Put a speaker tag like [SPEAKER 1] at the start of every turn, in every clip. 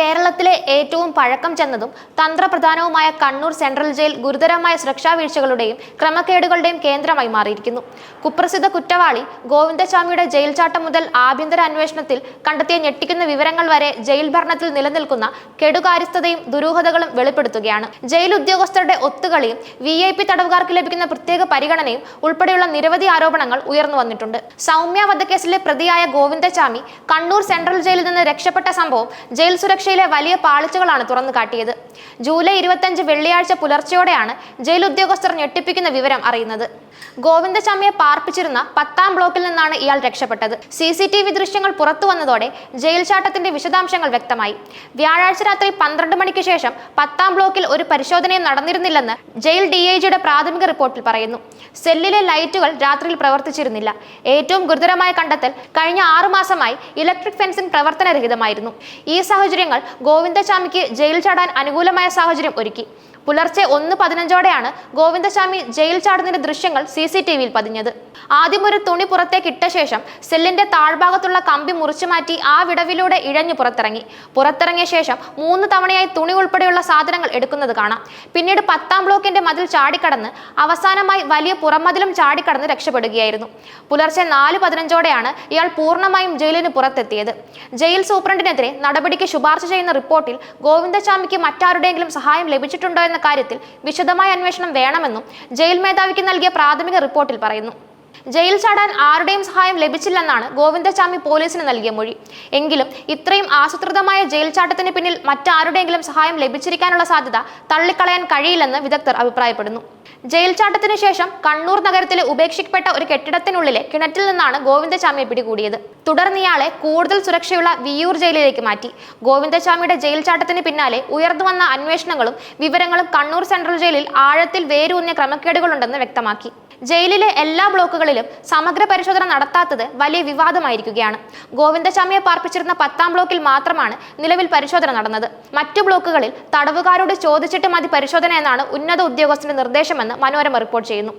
[SPEAKER 1] que കേരളത്തിലെ ഏറ്റവും പഴക്കം ചെന്നതും തന്ത്രപ്രധാനവുമായ കണ്ണൂർ സെൻട്രൽ ജയിൽ ഗുരുതരമായ സുരക്ഷാ വീഴ്ചകളുടെയും ക്രമക്കേടുകളുടെയും കേന്ദ്രമായി മാറിയിരിക്കുന്നു. കുപ്രസിദ്ധ കുറ്റവാളി ഗോവിന്ദസ്വാമിയുടെ ജയിൽ ചാട്ടം മുതൽ ആഭ്യന്തര അന്വേഷണത്തിൽ കണ്ടെത്തിയ ഞെട്ടിക്കുന്ന വിവരങ്ങൾ വരെ ജയിൽ ഭരണത്തിൽ നിലനിൽക്കുന്ന കെടുകാര്യസ്ഥതയും ദുരൂഹതകളും വെളിപ്പെടുത്തുകയാണ്. ജയിൽ ഉദ്യോഗസ്ഥരുടെ ഒത്തുകളിയും വി ഐ പി തടവുകാർക്ക് ലഭിക്കുന്ന പ്രത്യേക പരിഗണനയും ഉൾപ്പെടെയുള്ള നിരവധി ആരോപണങ്ങൾ ഉയർന്നു വന്നിട്ടുണ്ട്. സൗമ്യ വധക്കേസിലെ പ്രതിയായ ഗോവിന്ദസ്വാമി കണ്ണൂർ സെൻട്രൽ ജയിലിൽ നിന്ന് രക്ഷപ്പെട്ട സംഭവം ജയിൽ സുരക്ഷയിലെ വലിയ പാളിച്ചകളാണ് തുറന്നു കാട്ടിയത്. ജൂലൈ ഇരുപത്തഞ്ച് വെള്ളിയാഴ്ച പുലർച്ചെയോടെയാണ് ജയിൽ ഉദ്യോഗസ്ഥർ ഞെട്ടിപ്പിക്കുന്ന വിവരം അറിയുന്നത്. ഗോവിന്ദസ്വാമിയെ പാർപ്പിച്ചിരുന്ന പത്താം ബ്ലോക്കിൽ നിന്നാണ് ഇയാൾ രക്ഷപ്പെട്ടത്. സി സി ടി വി ദൃശ്യങ്ങൾ പുറത്തു വന്നതോടെ ജയിൽ ചാട്ടത്തിന്റെ വിശദാംശങ്ങൾ വ്യക്തമായി. വ്യാഴാഴ്ച രാത്രി പന്ത്രണ്ട് മണിക്ക് ശേഷം പത്താം ബ്ലോക്കിൽ ഒരു പരിശോധനയും നടന്നിരുന്നില്ലെന്ന് ജയിൽ ഡി ഐ ജിയുടെ പ്രാഥമിക റിപ്പോർട്ടിൽ പറയുന്നു. സെല്ലിലെ ലൈറ്റുകൾ രാത്രിയിൽ പ്രവർത്തിച്ചിരുന്നില്ല. ഏറ്റവും ഗുരുതരമായ കണ്ടെത്തൽ കഴിഞ്ഞ ആറുമാസമായി ഇലക്ട്രിക് ഫെൻസിംഗ് പ്രവർത്തനരഹിതമായിരുന്നു. ഈ സാഹചര്യങ്ങൾ ഗോവിന്ദസ്വാമിക്ക് ജയിൽ ചാടാൻ അനുകൂലമായ സാഹചര്യം ഒരുക്കി. പുലർച്ചെ ഒന്ന് പതിനഞ്ചോടെയാണ് ഗോവിന്ദസ്വാമി ജയിൽ ചാടുന്നതിന്റെ ദൃശ്യങ്ങൾ സി സി ടി വിയിൽ പതിഞ്ഞത്. ആദ്യം ഒരു തുണി പുറത്തേക്ക് ഇട്ട ശേഷം സെല്ലിന്റെ താഴ്ഭാഗത്തുള്ള കമ്പി മുറിച്ചു മാറ്റി ആ വിടവിലൂടെ ഇഴഞ്ഞു പുറത്തിറങ്ങി. പുറത്തിറങ്ങിയ ശേഷം മൂന്ന് തവണയായി തുണി ഉൾപ്പെടെയുള്ള സാധനങ്ങൾ എടുക്കുന്നത് കാണാം. പിന്നീട് പത്താം ബ്ലോക്കിന്റെ മതിൽ ചാടിക്കടന്ന് അവസാനമായി വലിയ പുറംമതിലും ചാടിക്കടന്ന് രക്ഷപ്പെടുകയായിരുന്നു. പുലർച്ചെ നാല് പതിനഞ്ചോടെയാണ് ഇയാൾ പൂർണമായും ജയിലിന് പുറത്തെത്തിയത്. ജയിൽ സൂപ്രണ്ടിനെതിരെ നടപടിക്ക് ശുപാർശ ചെയ്യുന്ന റിപ്പോർട്ടിൽ ഗോവിന്ദസ്വാമിക്ക് മറ്റാരുടെയെങ്കിലും സഹായം ലഭിച്ചിട്ടുണ്ടോ എന്ന കാര്യത്തിൽ വിശദമായ അന്വേഷണം വേണമെന്നും ജയിൽ മേധാവിക്ക് നൽകിയ പ്രാഥമിക റിപ്പോർട്ടിൽ പറയുന്നു ജയിൽ ചാടാൻ ആരുടെയും സഹായം ലഭിച്ചില്ലെന്നാണ് ഗോവിന്ദസ്വാമി പോലീസിന് നൽകിയ മൊഴി. എങ്കിലും ഇത്രയും ആസൂത്രിതമായ ജയിൽ ചാട്ടത്തിന് പിന്നിൽ മറ്റാരുടെയെങ്കിലും സഹായം ലഭിച്ചിരിക്കാനുള്ള സാധ്യത തള്ളിക്കളയാൻ കഴിയില്ലെന്ന് വിദഗ്ധർ അഭിപ്രായപ്പെടുന്നു. ജയിൽ ചാട്ടത്തിന് ശേഷം കണ്ണൂർ നഗരത്തിലെ ഉപേക്ഷിക്കപ്പെട്ട ഒരു കെട്ടിടത്തിനുള്ളിലെ കിണറ്റിൽ നിന്നാണ് ഗോവിന്ദസ്വാമിയെ പിടികൂടിയത്. തുടർന്ന് ഇയാളെ കൂടുതൽ സുരക്ഷയുള്ള വിയൂർ ജയിലിലേക്ക് മാറ്റി. ഗോവിന്ദസ്വാമിയുടെ ജയിൽ ചാട്ടത്തിന് പിന്നാലെ ഉയർന്നു വന്ന അന്വേഷണങ്ങളും വിവരങ്ങളും കണ്ണൂർ സെൻട്രൽ ജയിലിൽ ആഴത്തിൽ വേരൂന്നിയ ക്രമക്കേടുകളുണ്ടെന്ന് വ്യക്തമാക്കി. ജയിലിലെ എല്ലാ ബ്ലോക്കുകളിലും സമഗ്ര പരിശോധന നടത്താത്തത് വലിയ വിവാദമായിരിക്കുകയാണ്. ഗോവിന്ദശാമിയെ പാർപ്പിച്ചിരുന്ന പത്താം ബ്ലോക്കിൽ മാത്രമാണ് നിലവിൽ പരിശോധന നടന്നത്. മറ്റു ബ്ലോക്കുകളിൽ തടവുകാരോട് ചോദിച്ചിട്ട് മതി പരിശോധന എന്നാണ് ഉന്നത ഉദ്യോഗസ്ഥന്റെ നിർദ്ദേശമെന്ന് മനോരമ റിപ്പോർട്ട് ചെയ്യുന്നു.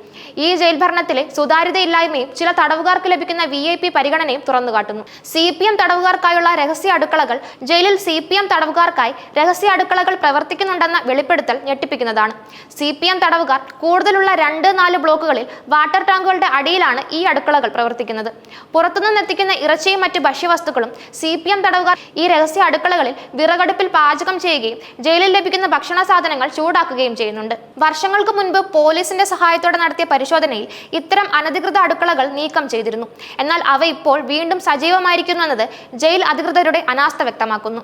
[SPEAKER 1] ഈ ജയിൽ ഭരണത്തിലെ സുതാര്യതയില്ലായ്മയും ചില തടവുകാർക്ക് ലഭിക്കുന്ന വി ഐ പി പരിഗണനയും തുറന്നുകാട്ടുന്നു. സി പി എം തടവുകാർക്കായുള്ള രഹസ്യ അടുക്കളകൾ ജയിലിൽ സി പി എം തടവുകാർക്കായി രഹസ്യ അടുക്കളകൾ പ്രവർത്തിക്കുന്നുണ്ടെന്ന വെളിപ്പെടുത്തൽ ഞെട്ടിപ്പിക്കുന്നതാണ്. സി പി എം തടവുകാർ കൂടുതലുള്ള രണ്ട് നാല് ബ്ലോക്കുകളിൽ വാട്ടർ ടാങ്കുകളുടെ അടിയിലാണ് ഈ അടുക്കളകൾ പ്രവർത്തിക്കുന്നത്. പുറത്തുനിന്ന് എത്തിക്കുന്ന ഇറച്ചിയും മറ്റു ഭക്ഷ്യവസ്തുക്കളും സി പി എം തടവുകാർ ഈ രഹസ്യ അടുക്കളകളിൽ വിറകടുപ്പിൽ പാചകം ചെയ്യുകയും ജയിലിൽ ലഭിക്കുന്ന ഭക്ഷണ സാധനങ്ങൾ ചൂടാക്കുകയും ചെയ്യുന്നുണ്ട്. വർഷങ്ങൾക്ക് മുൻപ് പോലീസിന്റെ സഹായത്തോടെ നടത്തിയ പരിശോധനയിൽ ഇത്തരം അനധികൃത അടുക്കളകൾ നീക്കം ചെയ്തിരുന്നു. എന്നാൽ അവ ഇപ്പോൾ വീണ്ടും സജീവമായിരിക്കുന്നു എന്നത് ജയിൽ അധികൃതരുടെ അനാസ്ഥ വ്യക്തമാക്കുന്നു.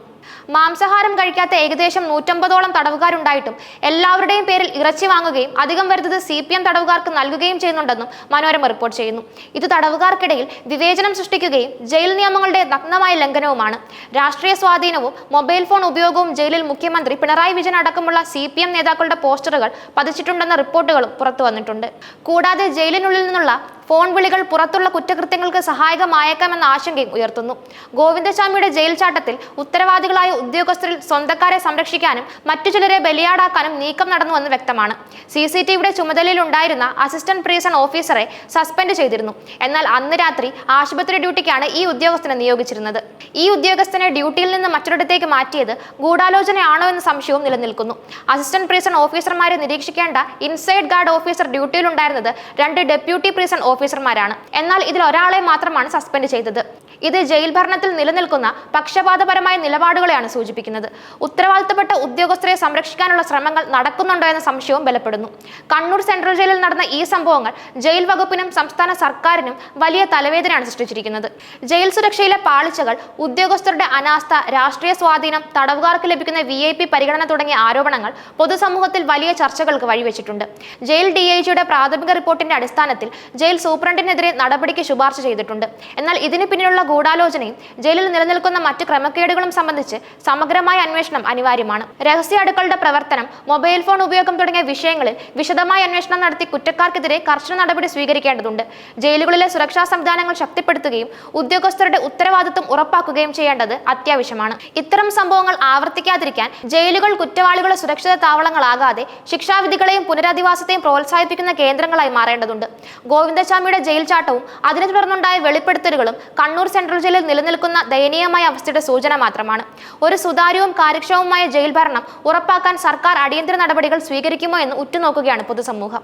[SPEAKER 1] മാംസാഹാരം കഴിക്കാത്ത ഏകദേശം നൂറ്റമ്പതോളം തടവുകാരുണ്ടായിട്ടും എല്ലാവരുടെയും പേരിൽ ഇറച്ചി വാങ്ങുകയും അധികം വരുന്നത് സി പി എം തടവുകാർക്ക് നൽകുകയും ചെയ്യുന്നുണ്ടെന്നും മനോരമ റിപ്പോർട്ട് ചെയ്യുന്നു. ഇത് തടവുകാർക്കിടയിൽ വിവേചനം സൃഷ്ടിക്കുകയും ജയിൽ നിയമങ്ങളുടെ നഗ്നമായ ലംഘനവുമാണ്. രാഷ്ട്രീയ സ്വാധീനവും മൊബൈൽ ഫോൺ ഉപയോഗവും ജയിലിൽ മുഖ്യമന്ത്രി പിണറായി വിജയൻ അടക്കമുള്ള സി പി എം നേതാക്കളുടെ പോസ്റ്ററുകൾ പതിച്ചിട്ടുണ്ടെന്ന റിപ്പോർട്ടുകളും പുറത്തു വന്നിട്ടുണ്ട്. കൂടാതെ ജയിലിനുള്ളിൽ നിന്നുള്ള ഫോൺ വിളികൾ പുറത്തുള്ള കുറ്റകൃത്യങ്ങൾക്ക് സഹായകമായേക്കാമെന്ന ആശങ്കയും ഉയർത്തുന്നു. ഗോവിന്ദസ്വാമിയുടെ ജയിൽ ചാട്ടത്തിൽ ഉത്തരവാദികളായ ഉദ്യോഗസ്ഥരിൽ സ്വന്തക്കാരെ സംരക്ഷിക്കാനും മറ്റു ചിലരെ ബലിയാടാക്കാനും നീക്കം നടന്നുവെന്ന് വ്യക്തമാണ്. സി സി ടി വിയുടെ ചുമതലയിലുണ്ടായിരുന്ന അസിസ്റ്റന്റ് പ്രീസൺ ഓഫീസറെ സസ്പെൻഡ് ചെയ്തിരുന്നു. എന്നാൽ അന്ന് രാത്രി ആശുപത്രി ഡ്യൂട്ടിക്കാണ് ഈ ഉദ്യോഗസ്ഥനെ നിയോഗിച്ചിരുന്നത്. ഈ ഉദ്യോഗസ്ഥനെ ഡ്യൂട്ടിയിൽ നിന്ന് മറ്റൊരിടത്തേക്ക് മാറ്റിയത് ഗൂഢാലോചനയാണോ എന്ന സംശയവും നിലനിൽക്കുന്നു. അസിസ്റ്റന്റ് പ്രീസൺ ഓഫീസർമാരെ നിരീക്ഷിക്കേണ്ട ഇൻസൈഡ് ഗാർഡ് ഓഫീസർ ഡ്യൂട്ടിയിലുണ്ടായിരുന്നത് രണ്ട് ഡെപ്യൂട്ടി പ്രീസൺ ഓഫീസർമാരാണ്. എന്നാൽ ഇതിൽ ഒരാളെ മാത്രമാണ് സസ്പെൻഡ് ചെയ്തത്. ഇത് ജയിൽ ഭരണത്തിൽ നിലനിൽക്കുന്ന പക്ഷപാതപരമായ നിലപാടുകളെയാണ് സൂചിപ്പിക്കുന്നത്. ഉത്തരവാദിത്തപ്പെട്ട ഉദ്യോഗസ്ഥരെ സംരക്ഷിക്കാനുള്ള ശ്രമങ്ങൾ നടക്കുന്നുണ്ടോ എന്ന സംശയവും ബലപ്പെടുന്നു. കണ്ണൂർ സെൻട്രൽ ജയിലിൽ നടന്ന ഈ സംഭവങ്ങൾ ജയിൽ വകുപ്പിനും സംസ്ഥാന സർക്കാരിനും വലിയ തലവേദനയാണ് സൃഷ്ടിച്ചിരിക്കുന്നത്. ജയിൽ സുരക്ഷയിലെ പാളിച്ചകൾ ഉദ്യോഗസ്ഥരുടെ അനാസ്ഥ രാഷ്ട്രീയ സ്വാധീനം തടവുകാർക്ക് ലഭിക്കുന്ന വി ഐ പി പരിഗണന തുടങ്ങിയ ആരോപണങ്ങൾ പൊതുസമൂഹത്തിൽ വലിയ ചർച്ചകൾക്ക് വഴിവെച്ചിട്ടുണ്ട്. ജയിൽ ഡി ഐ ജിയുടെ പ്രാഥമിക റിപ്പോർട്ടിന്റെ അടിസ്ഥാനത്തിൽ ജയിൽ സൂപ്രണ്ടിനെതിരെ നടപടിക്ക് ശുപാർശ ചെയ്തിട്ടുണ്ട്. എന്നാൽ ഇതിന് പിന്നിലുള്ള ഗൂഢാലോചനയും ജയിലിൽ നിലനിൽക്കുന്ന മറ്റ് ക്രമക്കേടുകളും സംബന്ധിച്ച് സമഗ്രമായ അന്വേഷണം അനിവാര്യമാണ്. രഹസ്യ അടുക്കളുടെ പ്രവർത്തനം മൊബൈൽ ഫോൺ ഉപയോഗം തുടങ്ങിയ വിഷയങ്ങളിൽ വിശദമായ അന്വേഷണം നടത്തി കുറ്റക്കാർക്കെതിരെ കർശന നടപടി സ്വീകരിക്കേണ്ടതുണ്ട്. ജയിലുകളിലെ സുരക്ഷാ സംവിധാനങ്ങൾ ശക്തിപ്പെടുത്തുകയും ഉദ്യോഗസ്ഥരുടെ ഉത്തരവാദിത്വം ഉറപ്പാക്കുകയും ചെയ്യേണ്ടത് അത്യാവശ്യമാണ്. ഇത്തരം സംഭവങ്ങൾ ആവർത്തിക്കാതിരിക്കാൻ ജയിലുകൾ കുറ്റവാളികളുടെ സുരക്ഷിത താവളങ്ങളാകാതെ ശിക്ഷാവിധികളെയും പുനരധിവാസത്തെയും പ്രോത്സാഹിപ്പിക്കുന്ന കേന്ദ്രങ്ങളായി മാറേണ്ടതുണ്ട്. ഗോവിന്ദസ്വാമിയുടെ ജയിൽ ചാട്ടവും അതിനെ തുടർന്നുണ്ടായ വെളിപ്പെടുത്തലുകളും കണ്ണൂർ സെൻട്രൽ ജയിലിൽ നിലനിൽക്കുന്ന ദയനീയമായ അവസ്ഥയുടെ സൂചന മാത്രമാണ്. ഒരു സുതാര്യവും കാര്യക്ഷമവുമായ ജയിൽ ഭരണം ഉറപ്പാക്കാൻ സർക്കാർ അടിയന്തര നടപടികൾ സ്വീകരിക്കുമോ എന്ന് ഉറ്റുനോക്കുകയാണ് പൊതുസമൂഹം.